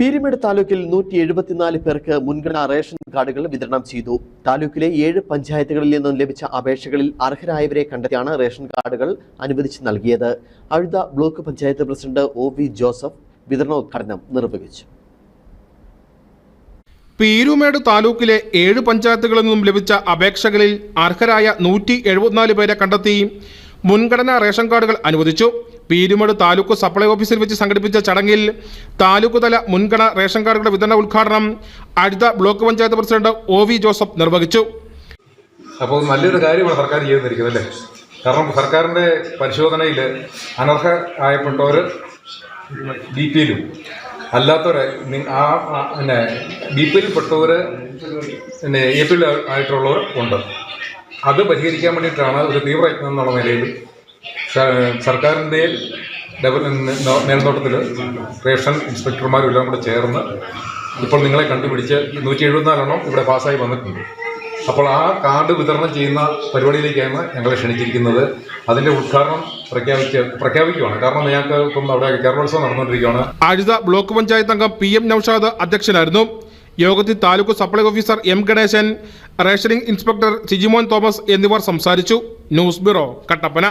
പീരുമേട് താലൂക്കിൽ നൂറ്റി എഴുപത്തിനാല് പേർക്ക് മുൻഗണനാ റേഷൻ കാർഡുകൾ വിതരണം ചെയ്തു. താലൂക്കിലെ ഏഴ് പഞ്ചായത്തുകളിൽ നിന്നും ലഭിച്ച അപേക്ഷകളിൽ അർഹരായവരെ കണ്ടെത്തിയാണ് റേഷൻ കാർഡുകൾ അനുവദിച്ച് നൽകിയത്. Azhutha block panchayat president O V Joseph വിതരണോദ്ഘാടനം നിർവഹിച്ചു. പീരുമേട് താലൂക്കിലെ ഏഴ് പഞ്ചായത്തുകളിൽ നിന്നും ലഭിച്ച അപേക്ഷകളിൽ അർഹരായ നൂറ്റി എഴുപത്തിനാല് പേരെ കണ്ടെത്തി മുൻഗണനാ റേഷൻ കാർഡുകൾ അനുവദിച്ചു. പീരുമേട് താലൂക്ക് സപ്ലൈ ഓഫീസിൽ വെച്ച് സംഘടിപ്പിച്ച ചടങ്ങിൽ താലൂക്ക് തല മുൻഗണ റേഷൻ കാർഡുകളുടെ വിതരണ ഉദ്ഘാടനം അടുത്ത block panchayat president O V Joseph നിർവഹിച്ചു. അപ്പോൾ നല്ലൊരു കാര്യമാണ് സർക്കാർ ചെയ്തിരിക്കുന്നത് അല്ലേ? കാരണം സർക്കാരിന്റെ പരിശോധനയിൽ അനർഹ ആയപ്പെട്ടവർ ബി പി എല്ലും അല്ലാത്തവരെ ആ പിന്നെ ബി പി എല്ലിൽ പെട്ടവർ പിന്നെ എ പി എൽ ആയിട്ടുള്ളവർ ഉണ്ട്. അത് പരിഹരിക്കാൻ വേണ്ടിയിട്ടാണ് ഒരു തീവ്രയത്നം എന്നുള്ള നിലയിൽ സർക്കാരിന്റെ മേൽനോട്ടത്തിൽ റേഷൻ ഇൻസ്പെക്ടർമാരും എല്ലാം കൂടെ ചേർന്ന് ഇപ്പോൾ നിങ്ങളെ കണ്ടുപിടിച്ച് നൂറ്റി എഴുപത്തിനാലെണ്ണം ഇവിടെ പാസ്സായി വന്നിട്ടുണ്ട്. അപ്പോൾ ആ കാർഡ് വിതരണം ചെയ്യുന്ന പരിപാടിയിലേക്കാണ് ഞങ്ങളെ ക്ഷണിച്ചിരിക്കുന്നത്. അതിന്റെ ഉദ്ഘാടനം പ്രഖ്യാപിച്ച് പ്രഖ്യാപിക്കുകയാണ് കാരണം ഞങ്ങൾക്ക് ഇപ്പം അവിടെ കേരളോത്സവം നടന്നുകൊണ്ടിരിക്കുകയാണ്. അഴുത ബ്ലോക്ക് പഞ്ചായത്ത് അംഗം പി എം നൌഷാദ് അധ്യക്ഷനായിരുന്നു. യോഗത്തിൽ taluk supply officer M Ganesan rationing inspector Sijimon Thomas എന്നിവർ സംസാരിച്ചു. News bureau Kattappana.